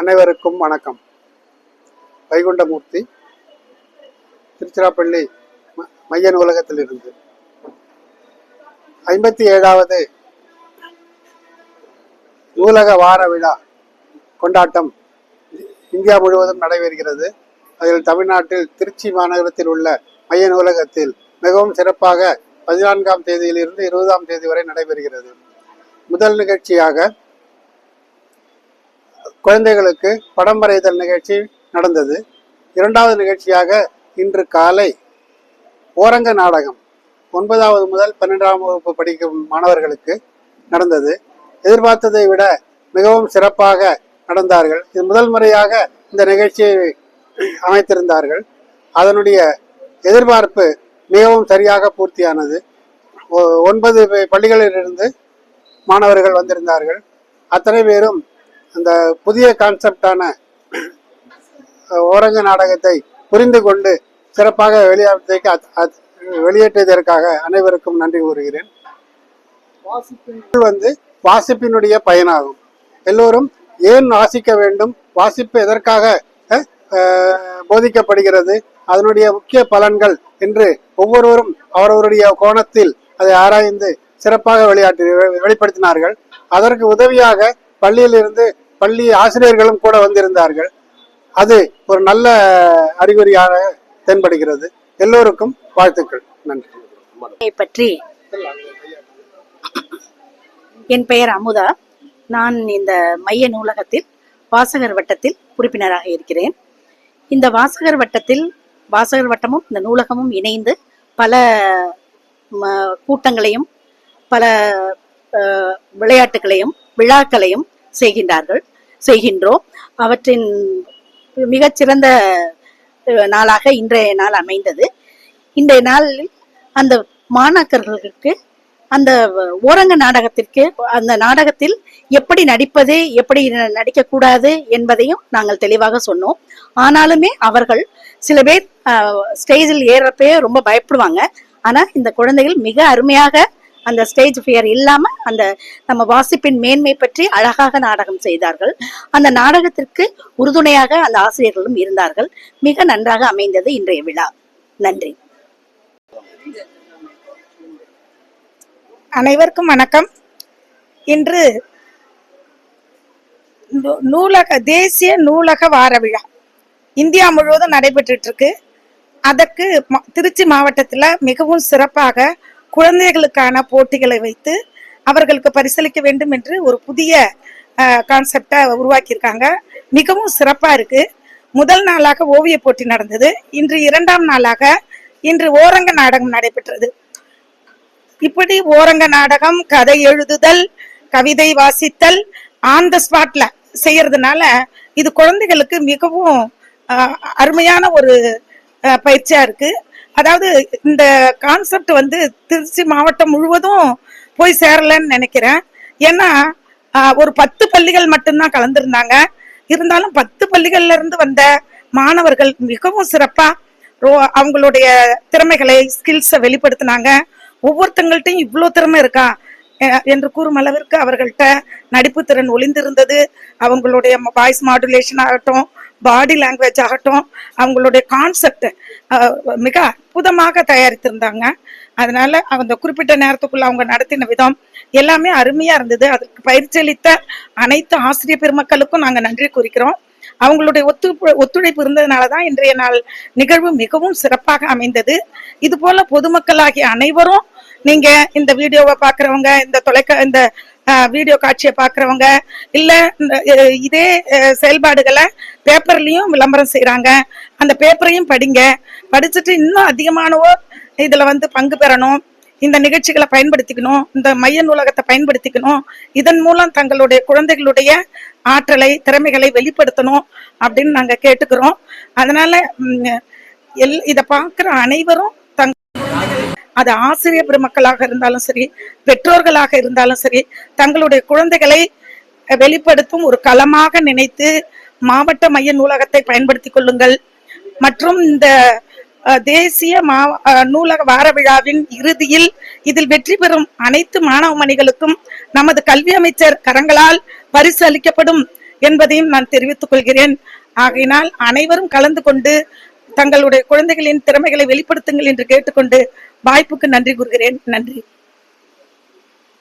அனைவருக்கும் வணக்கம். வைகுண்டமூர்த்தி திருச்சிராப்பள்ளி மைய நூலகத்திலிருந்து ஐம்பத்தி ஏழாவது நூலக வார விழா கொண்டாட்டம் இந்தியா முழுவதும் நடைபெறுகிறது. அதில் தமிழ்நாட்டில் திருச்சி மாநகரத்தில் உள்ள மைய நூலகத்தில் மிகவும் சிறப்பாக பதினான்காம் தேதியிலிருந்து இருபதாம் தேதி வரை நடைபெறுகிறது. முதல் நிகழ்ச்சியாக குழந்தைகளுக்கு படம் வரைதல் நிகழ்ச்சி நடந்தது. இரண்டாவது நிகழ்ச்சியாக இன்று காலை ஓரங்க நாடகம் ஒன்பதாவது முதல் பன்னெண்டாம் வகுப்பு படிக்கும் மாணவர்களுக்கு நடந்தது. எதிர்பார்த்ததை விட மிகவும் சிறப்பாக நடந்தார்கள். இது முதல் முறையாக இந்த நிகழ்ச்சியை அமைத்திருந்தார்கள். அதனுடைய எதிர்பார்ப்பு மிகவும் சரியாக பூர்த்தியானது. ஒ- ஒன்பது பள்ளிகளிலிருந்து மாணவர்கள் வந்திருந்தார்கள். அத்தனை பேரும் அந்த புதிய கான்செப்டான ஓரங்க நாடகத்தை புரிந்து கொண்டு சிறப்பாக வெளியாட்டதற்கு வெளியேற்றியதற்காக அனைவருக்கும் நன்றி கூறுகிறேன். வந்து வாசிப்பினுடைய பயனாகும். எல்லோரும் ஏன் வாசிக்க வேண்டும்? வாசிப்பு எதற்காக போதிக்கப்படுகிறது? அதனுடைய முக்கிய பலன்கள் என்று ஒவ்வொருவரும் அவரவருடைய கோணத்தில் அதை ஆராய்ந்து சிறப்பாக விளையாட்டு வெளிப்படுத்தினார்கள். அதற்கு உதவியாக பள்ளியிலிருந்து பள்ளி ஆசிரியர்களும் கூட வந்திருந்தார்கள். அது ஒரு நல்ல அறிகுறியாக தென்படுகிறது. எல்லோருக்கும் வாழ்த்துக்கள். நன்றி. பற்றி என் பெயர் அமுதா. நான் இந்த மைய நூலகத்தில் வாசகர் வட்டத்தில் உறுப்பினராக இருக்கிறேன். இந்த வாசகர் வட்டத்தில் வாசகர் வட்டமும் இந்த நூலகமும் இணைந்து பல ம, கூட்டங்களையும் பல அஹ், விளையாட்டுகளையும் விழாக்களையும் செய்கின்றார்கள் செய்கின்றோம். அவற்றின் மிகச்சிறந்த நாளாக இன்றைய நாள் அமைந்தது. இன்றைய நாளில் அந்த மாணாக்கர்களுக்கு அந்த ஓரங்க நாடகத்திற்கு அந்த நாடகத்தில் எப்படி நடிப்பது எப்படி நடிக்கக்கூடாது என்பதையும் நாங்கள் தெளிவாக சொன்னோம். ஆனாலுமே அவர்கள் சில பேர் ஸ்டேஜில் ஏறப்பே ரொம்ப பயப்படுவாங்க. ஆனால் இந்த குழந்தைகள் மிக அருமையாக அந்த ஸ்டேஜ் ஃபியர் இல்லாம அந்த நம்ம வாசிப்பின் மேன்மை பற்றி அழகாக நாடகம் செய்தார்கள். அந்த நாடகத்திற்கு உறுதுணையாக அந்த ஆசிரியர்களும் இருந்தார்கள். மிக நன்றாக அமைந்தது இன்றைய விழா. நன்றி. அனைவருக்கும் வணக்கம். இன்று நூ- நூலக தேசிய நூலக வார விழா. இந்தியா முழுவதும் நடைபெற்றுட்டு இருக்கு. அதற்கு திருச்சி மாவட்டத்தில் மிகவும் சிறப்பாக குழந்தைகளுக்கான போட்டிகளை வைத்து அவர்களுக்கு பரிசளிக்க வேண்டும் என்று ஒரு புதிய கான்செப்டை உருவாக்கியிருக்காங்க. மிகவும் சிறப்பாக இருக்கு. முதல் நாளாக ஓவிய போட்டி நடந்தது. இன்று இரண்டாம் நாளாக இன்று ஓரங்க நாடகம் நடைபெற்றது. இப்படி ஓரங்க நாடகம் கதை எழுதுதல் கவிதை வாசித்தல் ஆன் த ஸ்பாட்ல செய்யறதுனால இது குழந்தைகளுக்கு மிகவும் அருமையான ஒரு பயிற்சியா இருக்கு. அதாவது இந்த கான்செப்ட் வந்து திருச்சி மாவட்டம் முழுவதும் போய் சேரலன்னு நினைக்கிறேன். ஏன்னா ஒரு பத்து பள்ளிகள் மட்டும்தான் கலந்துருந்தாங்க. இருந்தாலும் பத்து பள்ளிகள்ல இருந்து வந்த மாணவர்கள் மிகவும் சிறப்பா ரோ- அவங்களுடைய திறமைகளை ஸ்கில்ஸை வெளிப்படுத்தினாங்க. ஒவ்வொருத்தங்கள்ட்டையும் இவ்வளோ திறமை இருக்கா? என்று கூறும் அளவிற்கு அவர்கள்ட்ட நடிப்பு திறன் ஒளிந்திருந்தது. அவங்களுடைய வாய்ஸ் மாடுலேஷன் ஆகட்டும் பாடி லாங்குவேஜ் ஆகட்டும் அவங்களுடைய கான்செப்ட் மிக அற்புதமாக தயாரித்திருந்தாங்க. அதனால அந்த குறிப்பிட்ட நேரத்துக்குள்ள அவங்க நடத்தின விதம் எல்லாமே அருமையா இருந்தது. அதற்கு பயிற்சி அளித்த அனைத்து ஆசிரியர் பெருமக்களுக்கும் நாங்க நன்றி குறிக்கிறோம் அவங்களுடைய ஒத்து ஒத்துழைப்பு இருந்ததுனால தான் இன்றைய நாள் நிகழ்வு மிகவும் சிறப்பாக அமைந்தது. இது போல பொதுமக்களாகிய அனைவரும் நீங்க இந்த வீடியோவை பார்க்கறவங்க இந்த தொலைக்க இந்த வீடியோ காட்சியை பார்க்குறவங்க இல்லை இந்த இதே செயல்பாடுகளை பேப்பர்லேயும் விளம்பரம் செய்கிறாங்க அந்த பேப்பரையும் படிங்க. படிச்சுட்டு இன்னும் அதிகமானவோர் இதில் வந்து பங்கு பெறணும். இந்த நிகழ்ச்சிகளை பயன்படுத்திக்கணும். இந்த மைய நூலகத்தை பயன்படுத்திக்கணும். இதன் மூலம் தங்களுடைய குழந்தைகளுடைய ஆற்றலை திறமைகளை வெளிப்படுத்தணும் அப்படின்னு நாங்கள் கேட்டுக்கிறோம். அதனால எல் இதை பார்க்குற அனைவரும் அது ஆசிரியர் பெருமக்களாக இருந்தாலும் சரி பெற்றோர்களாக இருந்தாலும் சரி தங்களுடைய குழந்தைகளை வெளிப்படுத்தும் ஒரு களமாக நினைத்து மாவட்ட மைய நூலகத்தை பயன்படுத்திக் கொள்ளுங்கள். மற்றும் இந்த தேசிய மா நூலக வார விழாவின் இறுதியில் இதில் வெற்றி பெறும் அனைத்து மாணவ மணிகளுக்கும் நமது கல்வி அமைச்சர் கரங்களால் பரிசு அளிக்கப்படும் என்பதையும் நான் தெரிவித்துக் கொள்கிறேன். ஆகையினால் அனைவரும் கலந்து கொண்டு தங்களுடைய குழந்தைகளின் திறமைகளை வெளிப்படுத்துங்கள் என்று கேட்டுக்கொண்டு வாய்ப்புக்கு நன்றி கூறுகிறேன். நன்றி.